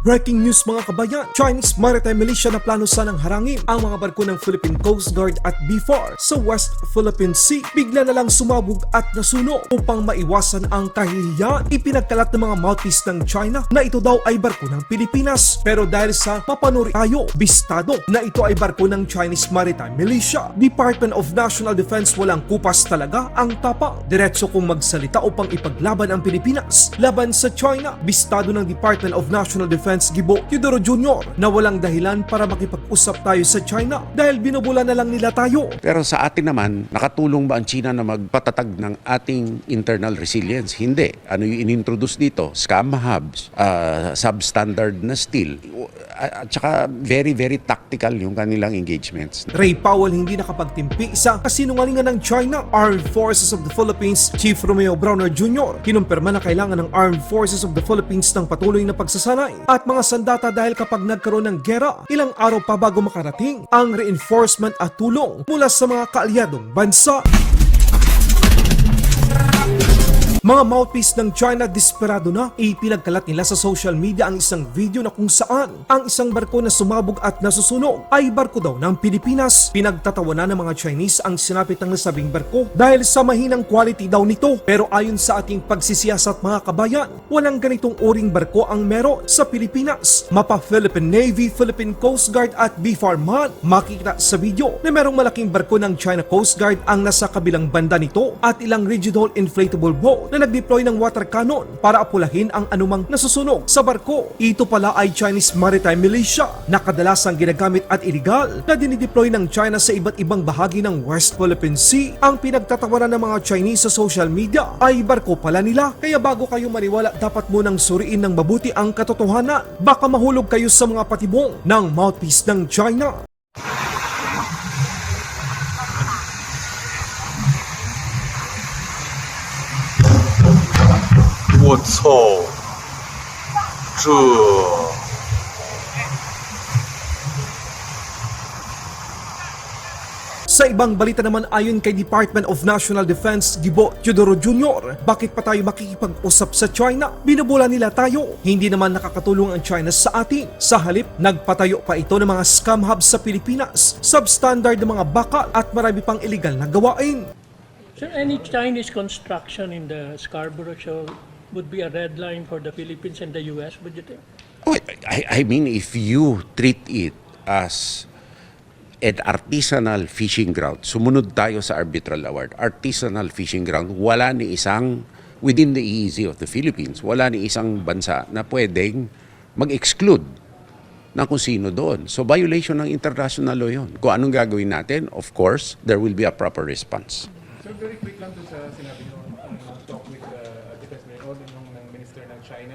Breaking news mga kabayan, Chinese maritime militia na plano sanang harangin ang mga barko ng Philippine Coast Guard at BFAR sa West Philippine Sea. Bigla na lang sumabog at nasunog upang maiwasan ang kahihiyan. Ipinagkalat ng mga mouthpiece ng China na ito daw ay barko ng Pilipinas. Pero dahil sa papanuri tayo, bistado na ito ay barko ng Chinese Maritime Militia. Department of National Defense walang kupas talaga ang tapang. Diretso kong magsalita upang ipaglaban ang Pilipinas laban sa China. Bistado ng Department of National Defense Gibo Teodoro Jr. na walang dahilan para makipag-usap tayo sa China dahil binubula na lang nila tayo. Pero sa atin naman, nakatulong ba ang China na magpatatag ng ating internal resilience? Hindi. Ano yung inintroduce dito? Scam hubs, uh, substandard na steel, at saka very, very tactical yung kanilang engagements. Ray Powell hindi nakapagtimpi sa kasinungalingan ng China Armed Forces of the Philippines Chief Romeo Browner Jr. Kinumpirma na kailangan ng Armed Forces of the Philippines ng patuloy na pagsasanay at mga sandata dahil kapag nagkaroon ng gera, ilang araw pa bago makarating ang reinforcement at tulong mula sa mga kaalyadong bansa. Mga mouthpiece ng China desperado na ipinagkalat nila sa social media ang isang video na kung saan ang isang barko na sumabog at nasusunog ay barko daw ng Pilipinas. Pinagtatawanan ng mga Chinese ang sinapit ng nasabing barko dahil sa mahinang quality daw nito. Pero ayon sa ating pagsisiyasat mga kabayan, walang ganitong uring barko ang meron sa Pilipinas. Mapa Philippine Navy, Philippine Coast Guard at BFAR man makikita sa video na merong malaking barko ng China Coast Guard ang nasa kabilang banda nito at ilang rigid hull inflatable boat na nag-deploy ng water cannon para apulahin ang anumang nasusunog sa barko. Ito pala ay Chinese Maritime Militia na kadalasang ginagamit at illegal na dinideploy ng China sa iba't ibang bahagi ng West Philippine Sea. Ang pinagtatawanan ng mga Chinese sa social media ay barko pala nila. Kaya bago kayo maniwala, dapat munang suriin ng mabuti ang katotohanan. Baka mahulog kayo sa mga patibong ng mouthpiece ng China. 我操！这 Sa ibang balita naman ayon kay Department of National Defense Gibo Teodoro Jr., bakit pa tayo makikipag-usap sa China? Binubula nila tayo. Hindi naman nakakatulong ang China sa atin. Sa halip, nagpatayo pa ito ng mga scam hubs sa Pilipinas, substandard na mga bakal at marami pang illegal na gawain. So any Chinese construction in the Scarborough Shoal would be a red line for the Philippines and the US, would you think? Oh, I, I mean, if you treat it as an artisanal fishing ground, sumunod tayo sa arbitral award, artisanal fishing ground, wala ni isang, within the EEZ of the Philippines, wala ni isang bansa na pwedeng mag-exclude na kung sino doon. So violation ng international law yun. Kung anong gagawin natin, of course, there will be a proper response. Sir, very quick lang to sa sinabi nyo, uh, talk with the uh, O nung ng Minister ng China.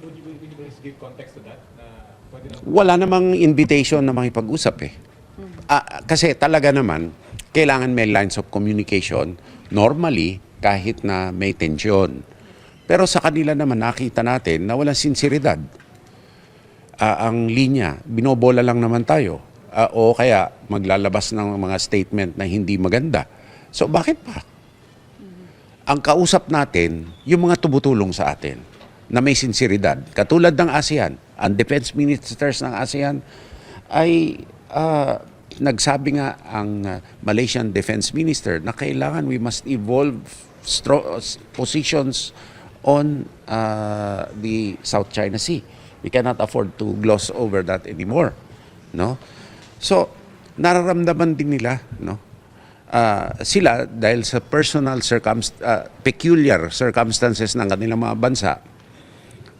Would you, would you please give context to that? Na pwede lang wala namang invitation na makipag-usap eh. Ah, kasi talaga naman, kailangan may lines of communication normally kahit na may tensyon. Pero sa kanila naman nakita natin na walang sinseridad. Ah, ang linya, binobola lang naman tayo. Ah, o kaya maglalabas ng mga statement na hindi maganda. So bakit pa? Ang kausap natin, yung mga tumutulong sa atin na may sinseridad. Katulad ng ASEAN, ang defense ministers ng ASEAN ay ah, nagsabi nga ang Malaysian defense minister na kailangan we must evolve positions on ah, the South China Sea. We cannot afford to gloss over that anymore, no? So, nararamdaman din nila, no? Ah, sila dahil sa personal circumst- ah, peculiar circumstances ng kanilang mga bansa,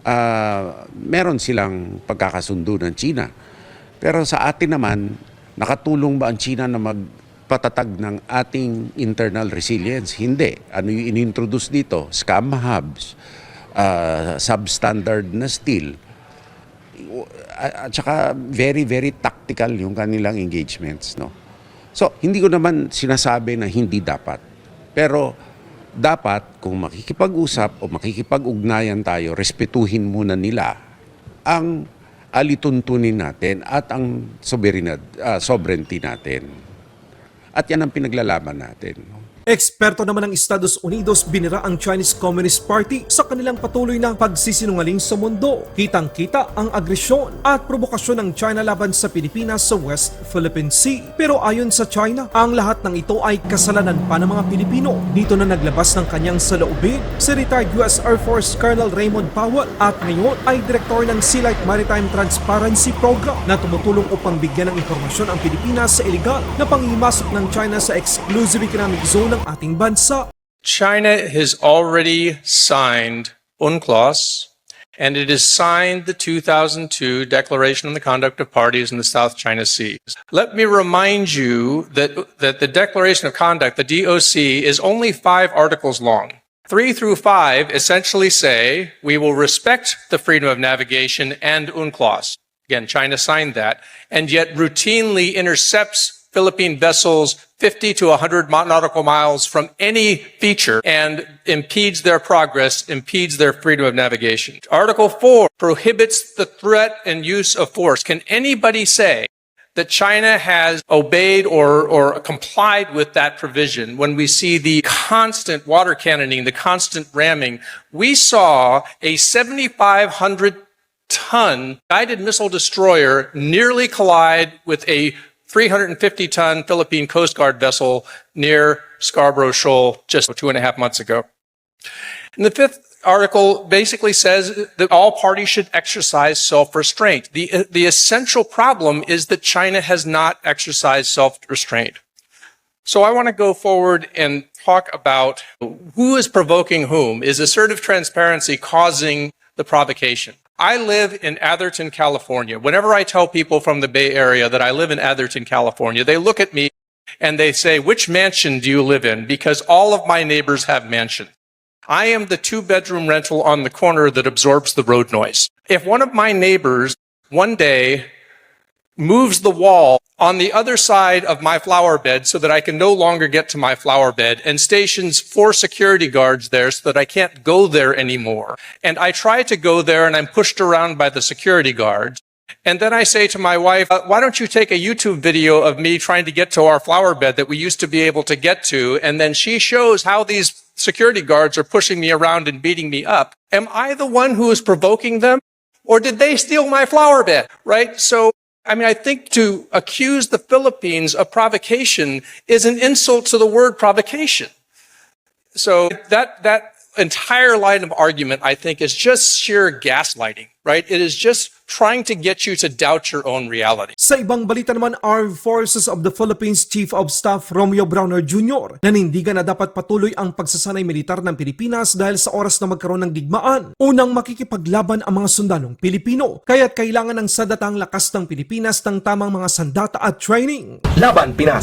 ah, meron silang pagkakasundo ng China. Pero sa atin naman, nakatulong ba ang China na magpatatag ng ating internal resilience? Hindi. Ano yung inintroduce dito? Scam hubs, ah, substandard na steel, at saka very, very tactical yung kanilang engagements. No? So, hindi ko naman sinasabi na hindi dapat. Pero, dapat kung makikipag-usap o makikipag-ugnayan tayo, respetuhin muna nila ang alituntunin natin at ang ah, sovereignty natin. At yan ang pinaglalaban natin. Eksperto naman ng Estados Unidos binira ang Chinese Communist Party sa kanilang patuloy na pagsisinungaling sa mundo. Kitang-kita ang agresyon at provokasyon ng China laban sa Pilipinas sa West Philippine Sea. Pero ayon sa China, ang lahat ng ito ay kasalanan pa ng mga Pilipino. Dito na naglabas ng kanyang saloobin si retired US Air Force Colonel Raymond Powell at ngayon ay direktor ng Sea Light Maritime Transparency Program na tumutulong upang bigyan ng impormasyon ang Pilipinas sa illegal na panghimasok ng China sa exclusive economic zone ng ating bansa. China has already signed UNCLOS, and it has signed the 2002 Declaration on the Conduct of Parties in the South China Sea. Let me remind you that, that the Declaration of Conduct, the DOC, is only five articles long. Three through five essentially say we will respect the freedom of navigation and UNCLOS. Again, China signed that, and yet routinely intercepts Philippine vessels 50 to 100 nautical miles from any feature and impedes their progress, impedes their freedom of navigation. Article 4 prohibits the threat and use of force. Can anybody say that China has obeyed or, or complied with that provision when we see the constant water cannoning, the constant ramming? We saw a 7,500 ton guided missile destroyer nearly collide with a 350 ton Philippine Coast Guard vessel near Scarborough Shoal just two and a half months ago. And the fifth article basically says that all parties should exercise self-restraint. The, the essential problem is that China has not exercised self-restraint. So I want to go forward and talk about who is provoking whom. Is assertive transparency causing the provocation? I live in Atherton, California. Whenever I tell people from the Bay Area that I live in Atherton, California, they look at me and they say, which mansion do you live in? Because all of my neighbors have mansions. I am the two bedroom rental on the corner that absorbs the road noise. If one of my neighbors one day moves the wall on the other side of my flower bed so that I can no longer get to my flower bed and stations four security guards there so that I can't go there anymore. And I try to go there and I'm pushed around by the security guards. And then I say to my wife, "Uh, why don't you take a YouTube video of me trying to get to our flower bed that we used to be able to get to? And then she shows how these security guards are pushing me around and beating me up. Am I the one who is provoking them? Or did they steal my flower bed? Right? So, I mean, I think to accuse the Philippines of provocation is an insult to the word provocation. So that, that entire line of argument, I think, is just sheer gaslighting, right? It is just trying to get you to doubt your own reality. Sa ibang balita naman, Armed Forces of the Philippines Chief of Staff Romeo Browner Jr. nanindigan na dapat patuloy ang pagsasanay militar ng Pilipinas dahil sa oras na magkaroon ng digmaan. Unang makikipaglaban ang mga sundalong Pilipino, kaya't kailangan ng sadatang lakas ng Pilipinas ng tamang mga sandata at training. Laban Pinas